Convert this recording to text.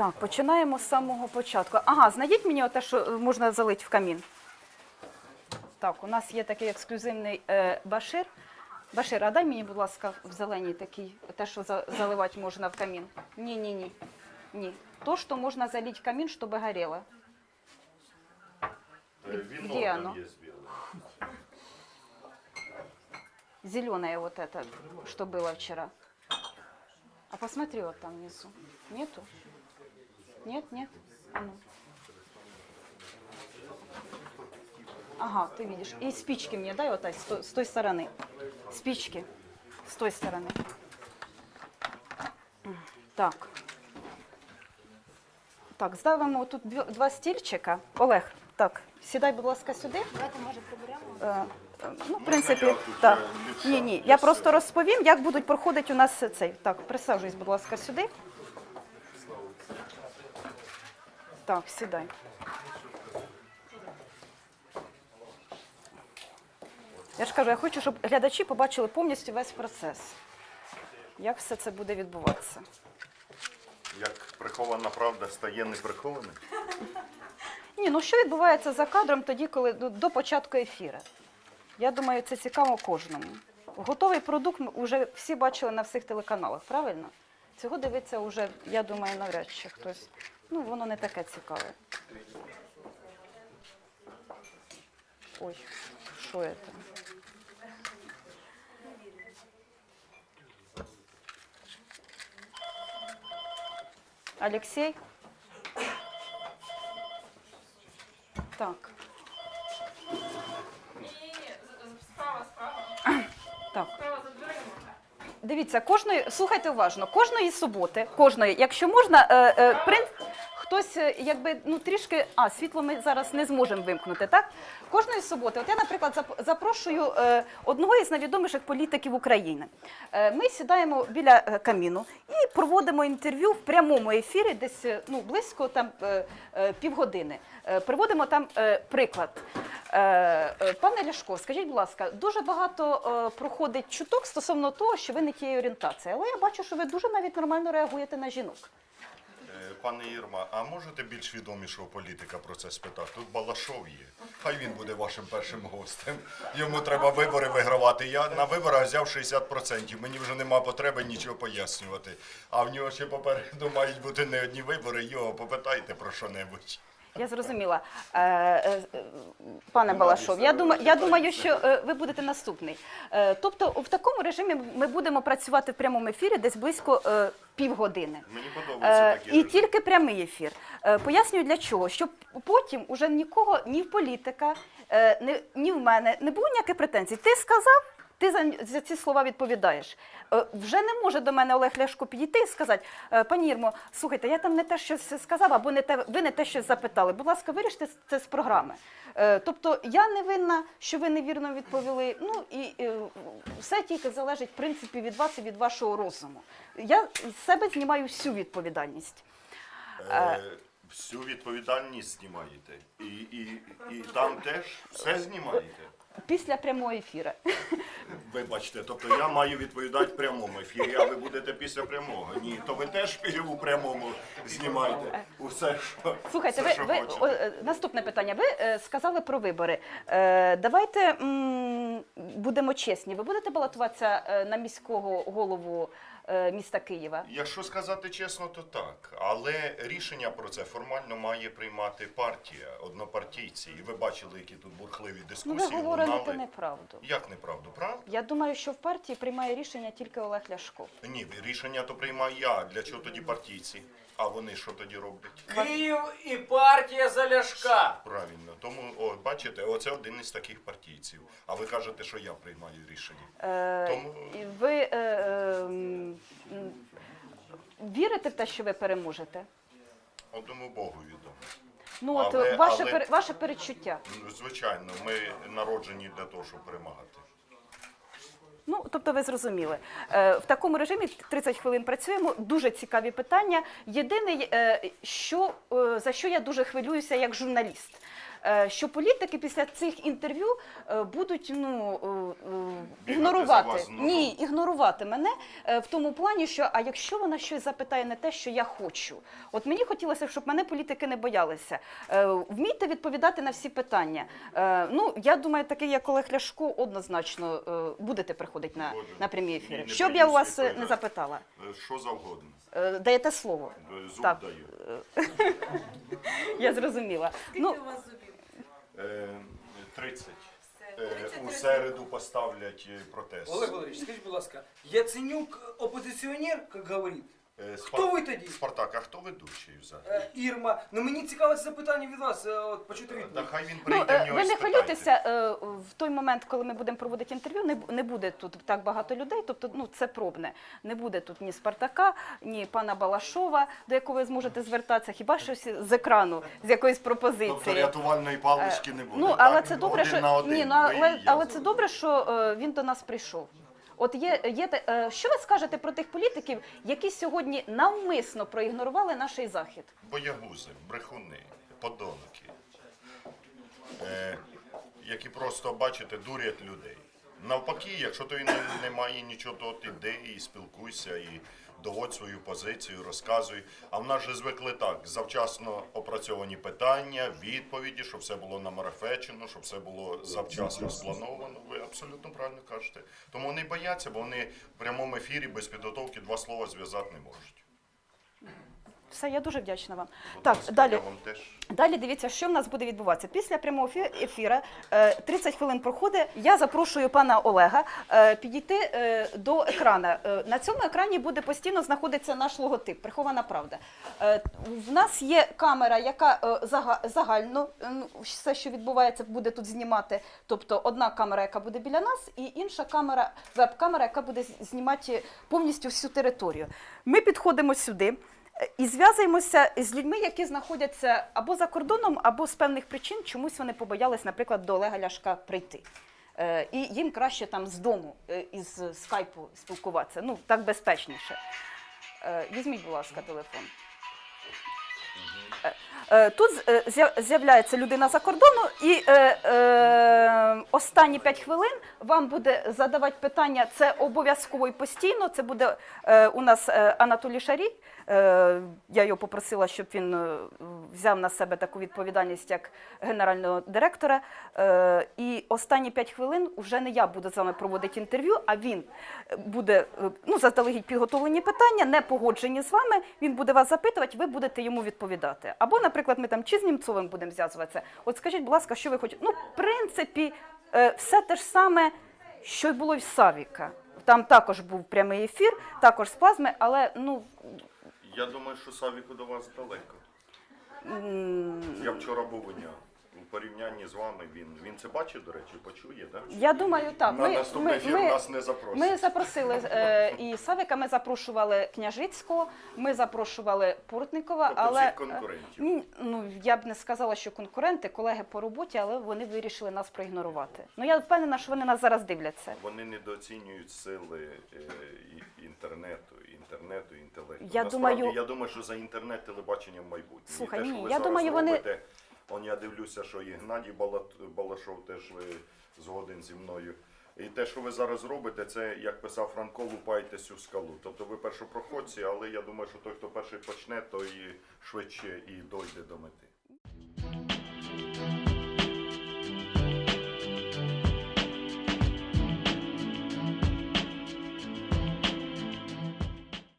Так, починаємо з самого початку. Ага, знайдіть мені те, що е, можна залити в камін. Так, у нас є такий ексклюзивний е, башир. Башир, а дай мені, будь ласка, в зеленій такий, те, що за, заливати можна в камін. Ні, ні, ні. Ні. То, що можна залить в камін, щоб горіло. Вино Где оно? есть. Зеленое вот это, что было вчера. А посмотри вот там внизу. Нету? Нет, нет? А ну. Ага, ты видишь. И спички мне дай вот так, с той, с той стороны. Спички. С той стороны. Так. Так, ставимо тут дві- два стільчика. Олег, так, сідай, будь ласка, сюди. Давайте, може, приберемо. Е, е, Ну, в принципі, я тут, так. е, ліпша Ні, ні. для Я просто себе. розповім, як будуть проходити у нас цей. Так, присаджуйся, будь ласка, сюди. Так, сідай. Я ж кажу, я хочу, щоб глядачі побачили повністю весь процес. Як все це буде відбуватися? Як прихована правда стає неприхованим. Ні, ну що відбувається за кадром тоді, коли ну, до початку ефіру? Я думаю, це цікаво кожному. Готовий продукт ми вже всі бачили на всіх телеканалах, правильно? Цього дивиться вже, я думаю, навряд чи хтось. Ну, воно не таке цікаве. Ой, що це? Алексей? Так. Так. Дивіться, кожної, слухайте уважно, кожної суботи, кожної, якщо можна, е, е, принц, хтось е, якби ну трішки, а світло ми зараз не зможемо вимкнути, так? Кожної суботи, от я, наприклад, запрошую е, одного із найвідоміших політиків України. Е, ми сідаємо біля каміну і проводимо інтерв'ю в прямому ефірі, десь ну близько там півгодини. Приводимо там приклад. Пане Ляшко, скажіть, будь ласка, дуже багато проходить чуток стосовно того, що ви не тієї орієнтації, але я бачу, що ви дуже навіть нормально реагуєте на жінок. Пане Ірма, а можете більш відомішого політика про це спитати? Тут Балашов є. Хай він буде вашим першим гостем. Йому треба вибори вигравати. Я на виборах взяв 60%. Мені вже нема потреби нічого пояснювати. А в нього ще попереду мають бути не одні вибори. Його попитайте про що-небудь. Я зрозуміла. Е, е, Пане Ну, Балашов, я думаю, я думаю, що що? е, ви будете наступний. Тобто, в такому режимі ми будемо працювати в прямому ефірі десь близько півгодини. Мені подобається Е, і тільки прямий ефір. Е, Пояснюю для чого, щоб потім уже нікого, ні в політика, е, ні в мене не було ніяких претензій. Ти сказав, ти за, за ці слова відповідаєш. Е, Вже не може до мене Олег Ляшко підійти і сказати, «Е, пані Ірмо, слухайте, я там не те щось сказав, або не те, ви не те щось запитали. Будь ласка, виріште це з програми. Е, Тобто я не винна, що ви невірно відповіли. Ну і е, все тільки залежить в принципі від вас і від вашого розуму. Я з себе знімаю всю відповідальність. Е, всю відповідальність знімаєте. І, і, і там теж все знімаєте. Після прямого ефіру. Вибачте, тобто я маю відповідати в прямому ефірі, а ви будете після прямого. Ні, то ви теж у прямому знімаєте усе, що, Слухайте, все, ви, що ви хочете. о, е, наступне питання. Ви е, сказали про вибори. Е, давайте м, будемо чесні. Ви будете балотуватися е, на міського голову міста Києва? Якщо сказати чесно, то так. Але рішення про це формально має приймати партія, однопартійці. І ви бачили, які тут бурхливі Ну, ви дискусії говорите лунали. неправду. Як неправду, правда? Я думаю, що в партії приймає рішення тільки Олег Ляшко. Ні, рішення то приймаю я. Для чого тоді партійці? А вони що тоді роблять? Київ і партія за Ляшка. Правильно. Тому, о, бачите, оце один із таких партійців. А ви кажете, що я приймаю рішення. Е, Тому- і Ви е, е, вірите в те, що ви переможете? Одному Богу відомо. Ну, от Але- ваше, але- пере- ваше перечуття. Ну, Звичайно, ми народжені для того, щоб перемагати. Ну, тобто ви зрозуміли. Е, в такому режимі 30 хвилин працюємо. Дуже цікаві питання. Єдине, е, що, е, за що я дуже хвилююся як журналіст. Е, що політики після цих інтерв'ю е, будуть ну, е, ігнорувати. вас знову. Ні, ігнорувати мене в тому плані, що а якщо вона щось запитає не те, що я хочу. От мені хотілося, щоб мене політики не боялися. Вмійте відповідати на всі питання. Ну, я думаю, такий як Олег Ляшко однозначно будете приходити на, на прямі ефіри. Що б я у вас не запитала? Що завгодно. Даєте слово. Зуб Так. даю. Я зрозуміла. Ну, у вас зубів? Е, 30. Все. Е, 30 У середу поставлять е, протест. Олег Валерійович, скажіть, будь ласка, Яценюк опозиціонер, як говорить? Е, Хто ви тоді? Спартак, а хто ведучий взагалі? Е, Ірма, ну мені цікаве це запитання від вас, е, от почути Та відповідь. хай він Ну, прийде е, в нього ви і не спитайте. хвилюйтеся е, в той момент, коли ми будемо проводити інтерв'ю, не, бу- не буде тут так багато людей. Тобто, ну це пробне. Не буде тут ні Спартака, ні пана Балашова, до якого ви зможете звертатися, хіба щось з екрану, з якоїсь Тобто пропозиції. рятувальної палички не буде. Ну, але так? це добре, Один що на один, ні, ну ви і але, я. але це добре, що е, він до нас прийшов. От є, є те- е, що ви скажете про тих політиків, які сьогодні навмисно проігнорували наш захід? Боягузи, брехуни, подонки, е, які просто, бачите, дурять людей. Навпаки, якщо тобі не, немає нічого, то от іди і спілкуйся, і доводь свою позицію, розказуй. А в нас же звикли так: завчасно опрацьовані питання, відповіді, щоб все було намарафечено, щоб все було завчасно сплановано. Абсолютно правильно кажете. Тому вони бояться, бо вони в прямому ефірі без підготовки два слова зв'язати не можуть. Все, я дуже вдячна вам. Так, далі. Я вам теж. Далі дивіться, що в нас буде відбуватися. Після прямого е, 30 хвилин проходить. Я запрошую пана Олега е, підійти е, до екрана. Е, На цьому екрані буде постійно знаходитися наш логотип Прихована правда. Е, В нас є камера, яка е, зага- загально е, все, що відбувається, буде тут знімати. Тобто одна камера, яка буде біля нас, і інша камера, веб-камера, яка буде знімати повністю всю територію. Ми підходимо сюди. І зв'язуємося з людьми, які знаходяться або за кордоном, або з певних причин чомусь вони побоялись, наприклад, до Олега Ляшка прийти. Е, І їм краще там з дому е, із скайпу спілкуватися. Ну, так безпечніше. Е, Візьміть, будь ласка, телефон. Е, е, Тут е, з'являється людина за кордону, і е, е, останні 5 хвилин вам буде задавати питання. Це обов'язково і постійно. Це буде е, у нас Анатолій Шарій. Е, я його попросила, щоб він взяв на себе таку відповідальність як генерального директора. Е, і останні 5 хвилин вже не я буду з вами проводити інтерв'ю, а він буде ну, заздалегідь підготовлені питання, не погоджені з вами. Він буде вас запитувати, ви будете йому відповідати. Або, наприклад, ми там чи з Німцовим будемо зв'язуватися. От скажіть, будь ласка, що ви хочете? Ну, в принципі, е, все те ж саме, що й було в Савіка. Там також був прямий ефір, також з плазми, але ну Я думаю, що Савіку до вас далеко. Я вчора був у нього. Порівнянні з вами він. Він це бачив, до речі, почує, так? я думаю, так. На наступний ефір нас не запросять. Ми запросили е, і Савіка, ми запрошували Княжицького, ми запрошували Портникова, Тобто але всіх конкурентів. Ні, ну я б не сказала, що конкуренти, колеги по роботі, але вони вирішили нас проігнорувати. Ну я впевнена, що вони нас зараз дивляться. Вони недооцінюють сили е, і- інтернету, інтернету, інтелекту. Я Насправді, думаю- я думаю, що за інтернет телебачення в майбутнє. І Слухай, те, що ні, ви я зараз думаю, вони- робите, Он я дивлюся, що і Гнадій Балашов теж згоден зі мною. І те, що ви зараз робите, це, як писав Франко, лупайтесь у скалу. Тобто ви першопроходці, але я думаю, що той, хто перший почне, той швидше і дойде до мети.